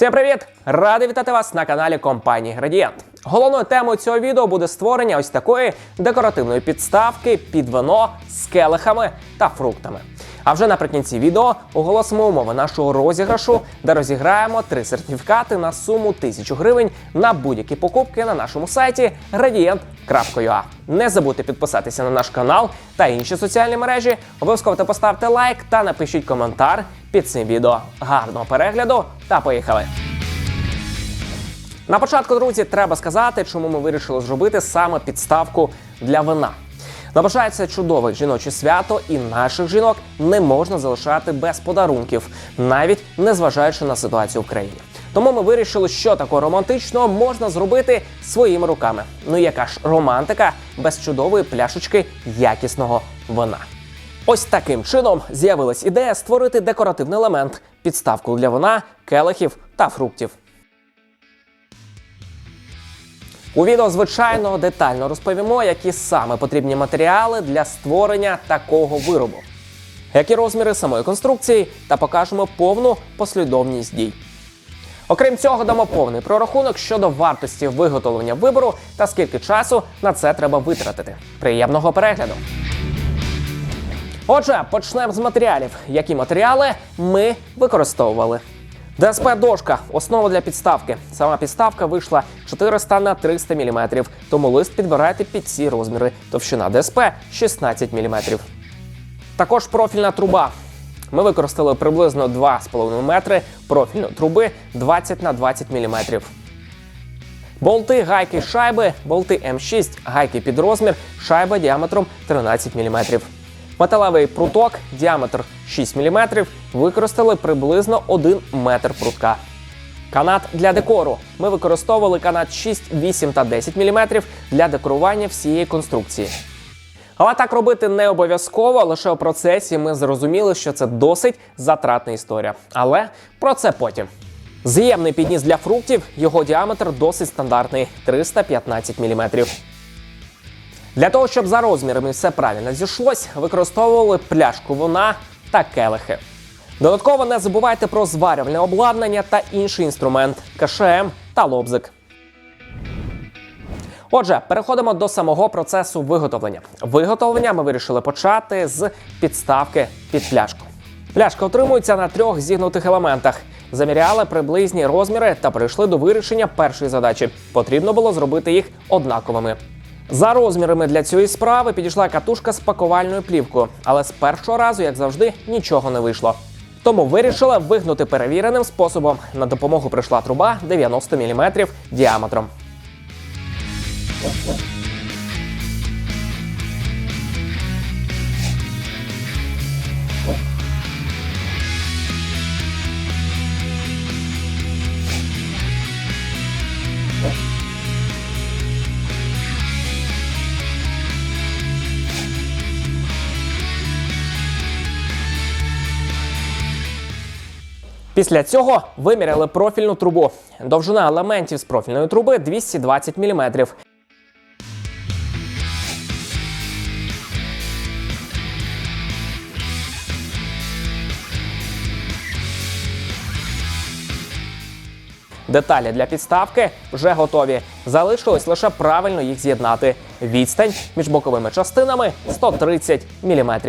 Всім привіт! Радий вітати вас на каналі компанії Градієнт. Головною темою цього відео буде створення ось такої декоративної підставки під вино з келихами та фруктами. А вже наприкінці відео оголосимо умови нашого розіграшу, де розіграємо три сертифікати на суму 1000 гривень на будь-які покупки на нашому сайті gradient.ua. Не забудьте підписатися на наш канал та інші соціальні мережі. Обов'язково та поставте лайк та напишіть коментар під цим відео. Гарного перегляду та поїхали! На початку, друзі, треба сказати, чому ми вирішили зробити саме підставку для вина. Наближається чудове жіноче свято, і наших жінок не можна залишати без подарунків, навіть незважаючи на ситуацію в країні. Тому ми вирішили, що такого романтичного можна зробити своїми руками. Ну яка ж романтика без чудової пляшечки якісного вина. Ось таким чином з'явилась ідея створити декоративний елемент підставку для вина, келихів та фруктів. У відео, звичайно, детально розповімо, які саме потрібні матеріали для створення такого виробу, які розміри самої конструкції, та покажемо повну послідовність дій. Окрім цього, дамо повний прорахунок щодо вартості виготовлення вибору та скільки часу на це треба витратити. Приємного перегляду! Отже, почнемо з матеріалів. Які матеріали ми використовували? ДСП дошка основа для підставки. Сама підставка вийшла 400 на 300 мм, тому лист підбирайте під ці розміри. Товщина ДСП 16 мм. Також профільна труба. Ми використали приблизно 2,5 метри профільної труби 20 на 20 мм. Болти, гайки, шайби, болти М6, гайки під розмір, шайба діаметром 13 мм. Металевий пруток, діаметр 6 мм, використали приблизно 1 метр прутка. Канат для декору. Ми використовували канат 6, 8 та 10 мм для декорування всієї конструкції. Але так робити не обов'язково, лише у процесі ми зрозуміли, що це досить затратна історія. Але про це потім. З'ємний підніс для фруктів, його діаметр досить стандартний 315 мм. Для того, щоб за розмірами все правильно зійшлось, використовували пляшку вина та келихи. Додатково не забувайте про зварювальне обладнання та інший інструмент КШМ та лобзик. Отже, переходимо до самого процесу виготовлення. Виготовлення ми вирішили почати з підставки під пляшку. Пляшка отримується на трьох зігнутих елементах. Заміряли приблизні розміри та прийшли до вирішення першої задачі. Потрібно було зробити їх однаковими. За розмірами для цієї справи підійшла катушка з пакувальною плівкою, але з першого разу, як завжди, нічого не вийшло. Тому вирішила вигнути перевіреним способом. На допомогу прийшла труба 90 мм діаметром. Після цього виміряли профільну трубу. Довжина елементів з профільної труби 220 мм. Деталі для підставки вже готові. Залишилось лише правильно їх з'єднати. Відстань між боковими частинами 130 мм.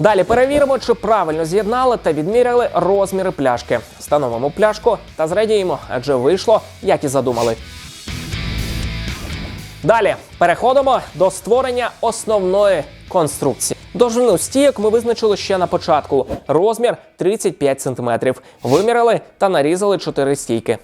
Далі перевіримо, чи правильно з'єднали та відміряли розміри пляшки. Встановимо пляшку та зрадіємо, адже вийшло, як і задумали. Далі переходимо до створення основної конструкції. Довжину стійок ми визначили ще на початку. Розмір 35 см. Виміряли та нарізали 4 стійки.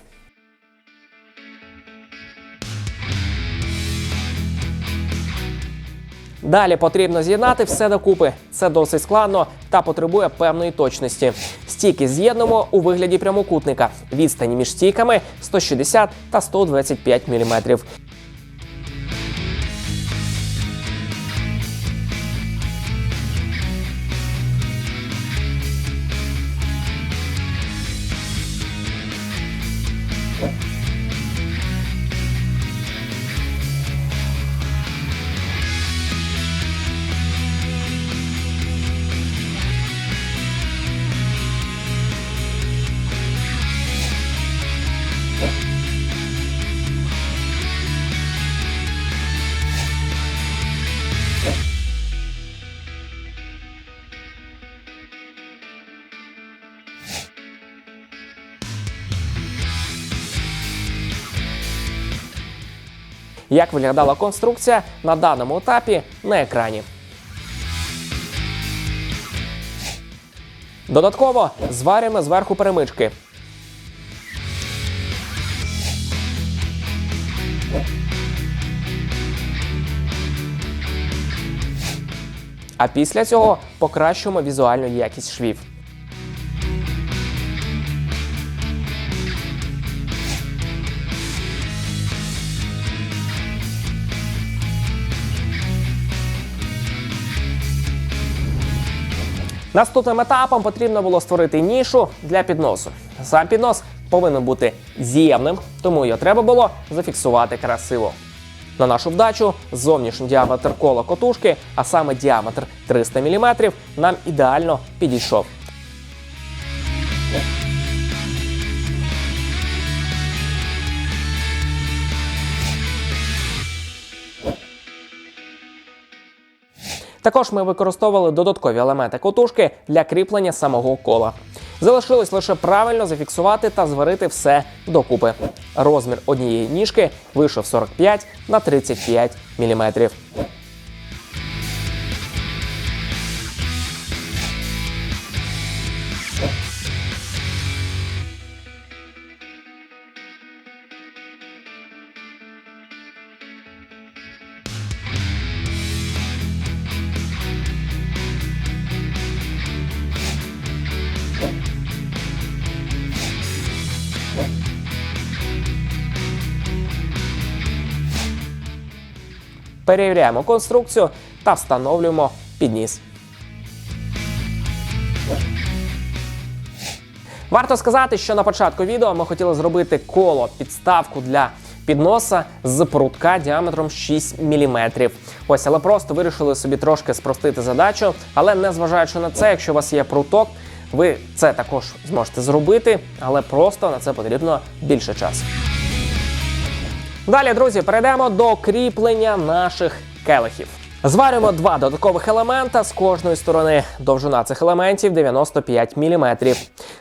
Далі потрібно з'єднати все докупи. Це досить складно та потребує певної точності. Стійки з'єднуємо у вигляді прямокутника. Відстані між стійками 160 та 125 мм. Як виглядала конструкція на даному етапі на екрані. Додатково зварюємо зверху перемички. А після цього покращуємо візуальну якість швів. Наступним етапом потрібно було створити нішу для підносу. Сам піднос повинен бути з'ємним, тому його треба було зафіксувати красиво. На нашу вдачу зовнішній діаметр кола котушки, а саме діаметр 300 мм, нам ідеально підійшов. Також ми використовували додаткові елементи котушки для кріплення самого кола. Залишилось лише правильно зафіксувати та зварити все докупи. Розмір однієї ніжки вийшов 45 на 35 мм. Перевіряємо конструкцію та встановлюємо підніс. Варто сказати, що на початку відео ми хотіли зробити коло підставку для підноса з прутка діаметром 6 мм. Ось, але просто вирішили собі трошки спростити задачу. Але незважаючи на це, якщо у вас є пруток, ви це також зможете зробити, але просто на це потрібно більше часу. Далі, друзі, перейдемо до кріплення наших келихів. Зварюємо два додаткових елемента з кожної сторони. Довжина цих елементів 95 мм.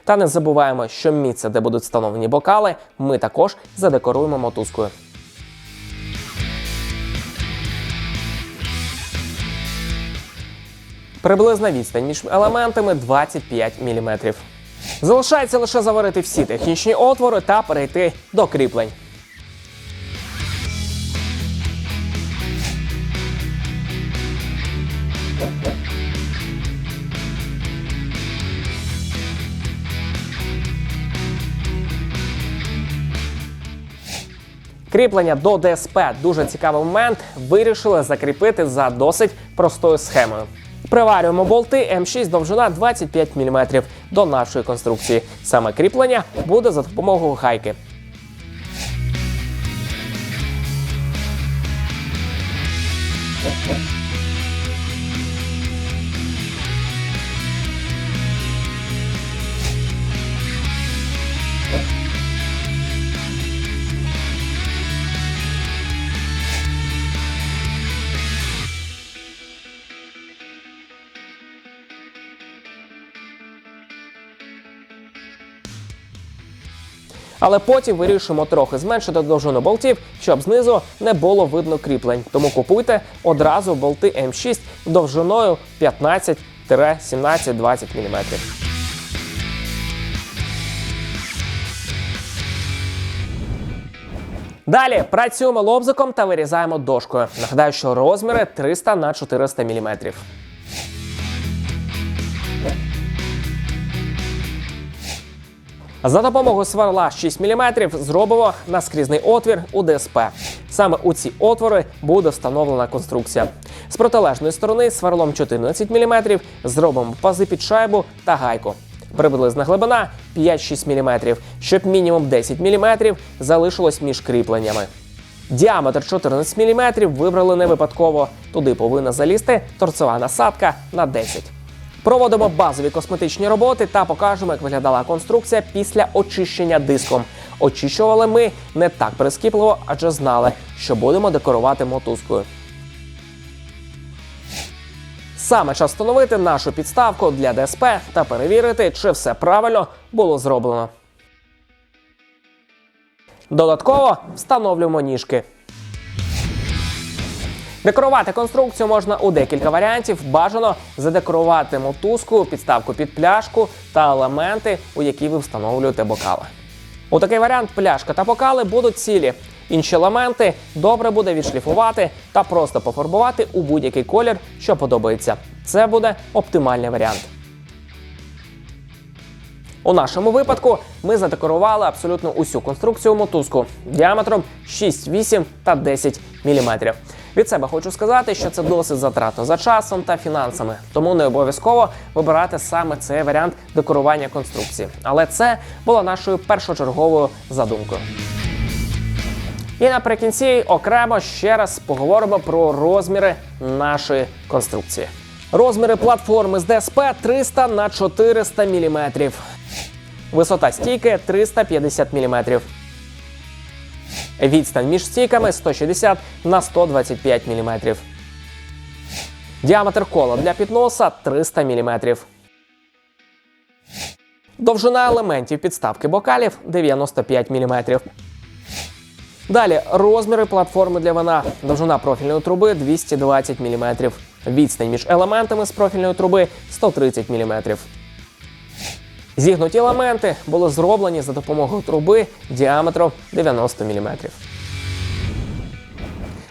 Та не забуваємо, що місце, де будуть встановлені бокали, ми також задекоруємо мотузкою. Приблизна відстань між елементами 25 мм. Залишається лише заварити всі технічні отвори та перейти до кріплень. Кріплення до ДСП дуже цікавий момент. Вирішили закріпити за досить простою схемою. Приварюємо болти М6 довжина 25 мм до нашої конструкції. Саме кріплення буде за допомогою гайки. Thank. Але потім вирішуємо трохи зменшити довжину болтів, щоб знизу не було видно кріплень. Тому купуйте одразу болти М6 довжиною 15-17-20 мм. Далі працюємо лобзиком та вирізаємо дошкою. Нагадаю, що розміри 300 на 400 мм. За допомогою сверла 6 мм зробимо наскрізний отвір у ДСП. Саме у ці отвори буде встановлена конструкція. З протилежної сторони сверлом 14 мм зробимо пази під шайбу та гайку. Приблизна глибина 5-6 мм, щоб мінімум 10 мм залишилось між кріпленнями. Діаметр 14 мм вибрали не випадково. Туди повинна залізти торцова насадка на 10. Проводимо базові косметичні роботи та покажемо, як виглядала конструкція після очищення диском. Очищували ми не так прискіпливо, адже знали, що будемо декорувати мотузкою. Саме час встановити нашу підставку для ДСП та перевірити, чи все правильно було зроблено. Додатково встановлюємо ніжки. Декорувати конструкцію можна у декілька варіантів. Бажано задекорувати мотузку, підставку під пляшку та елементи, у які ви встановлюєте бокали. У такий варіант пляшка та бокали будуть цілі. Інші елементи добре буде відшліфувати та просто пофарбувати у будь-який колір, що подобається. Це буде оптимальний варіант. У нашому випадку ми задекорували абсолютно усю конструкцію мотузку діаметром 6, 8 та 10 мм. Від себе хочу сказати, що це досить затратно за часом та фінансами, тому не обов'язково вибирати саме цей варіант декорування конструкції. Але це була нашою першочерговою задумкою. І наприкінці окремо ще раз поговоримо про розміри нашої конструкції. Розміри платформи з ДСП 300 на 400 мм. Висота стійки 350 мм. Відстань між стійками 160 на 125 мм. Діаметр кола для підноса 300 мм. Довжина елементів підставки бокалів 95 мм. Далі розміри платформи для вина. Довжина профільної труби 220 мм. Відстань між елементами з профільної труби 130 мм. Зігнуті елементи були зроблені за допомогою труби діаметром 90 мм.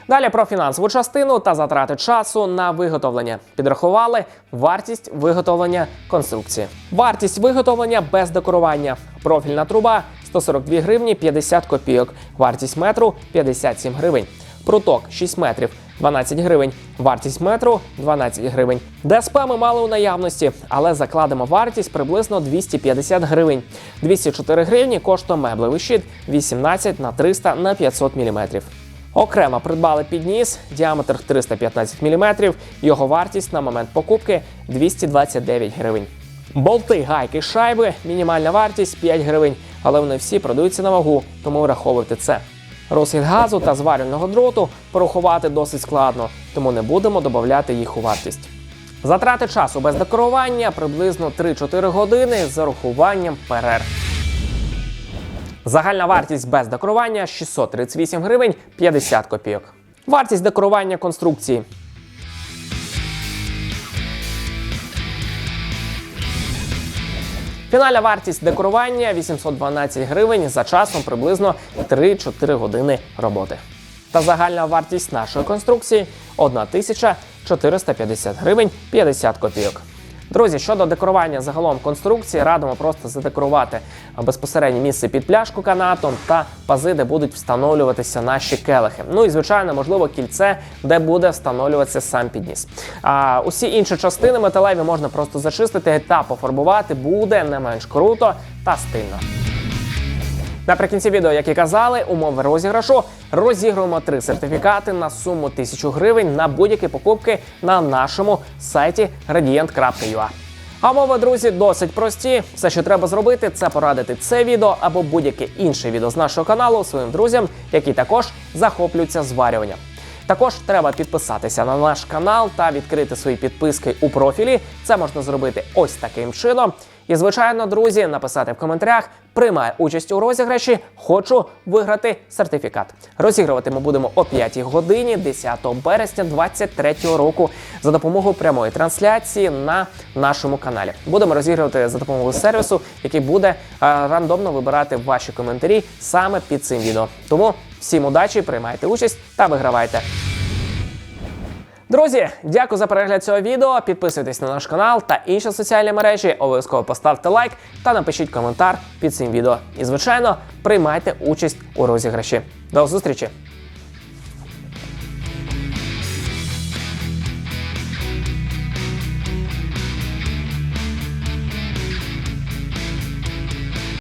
Далі про фінансову частину та затрати часу на виготовлення. Підрахували вартість виготовлення конструкції. Вартість виготовлення без декорування. Профільна труба 142 гривні 50 копійок. Вартість метру 57 гривень. Пруток 6 метрів 12 гривень. Вартість метру 12 гривень. ДСП ми мали у наявності, але закладемо вартість приблизно 250 гривень. 204 гривні коштує меблевий щит 18 на 300 на 500 мм. Окремо придбали підніс, діаметр 315 мм, його вартість на момент покупки 229 гривень. Болти, гайки, шайби, мінімальна вартість 5 гривень, але вони всі продаються на вагу, тому враховуйте це. Розхід газу та зварювального дроту порахувати досить складно, тому не будемо додати їх у вартість. Затрати часу без декорування приблизно 3-4 години з урахуванням перерв. Загальна вартість без декорування 638 гривень 50 копійок. Вартість декорування конструкції. Фінальна вартість декорування 812 гривень за часом приблизно 3-4 години роботи. Та загальна вартість нашої конструкції 1450 гривень 50 копійок. Друзі, щодо декорування загалом конструкції, радимо просто задекорувати безпосереднє місце під пляшку канатом та пази, де будуть встановлюватися наші келихи. Ну і звичайно, можливо, кільце, де буде встановлюватися сам підніс. А усі інші частини металеві можна просто зачистити та пофарбувати, буде не менш круто та стильно. Наприкінці відео, як і казали, умови розіграшу розігруємо три сертифікати на суму 1000 гривень на будь-які покупки на нашому сайті radiant.ua. А умови, друзі, досить прості. Все, що треба зробити, це порадити це відео або будь-яке інше відео з нашого каналу своїм друзям, які також захоплюються зварюванням. Також треба підписатися на наш канал та відкрити свої підписки у профілі. Це можна зробити ось таким чином. І, звичайно, друзі, написати в коментарях. Приймаю участь у розіграші, хочу виграти сертифікат. Розігрувати ми будемо о 5 годині 10 березня 2023 року за допомогою прямої трансляції на нашому каналі. Будемо розігрувати за допомогою сервісу, який буде е, рандомно вибирати ваші коментарі саме під цим відео. Тому всім удачі, приймайте участь та вигравайте. Друзі, дякую за перегляд цього відео. Підписуйтесь на наш канал та інші соціальні мережі. Обов'язково поставте лайк та напишіть коментар під цим відео. І, звичайно, приймайте участь у розіграші. До зустрічі!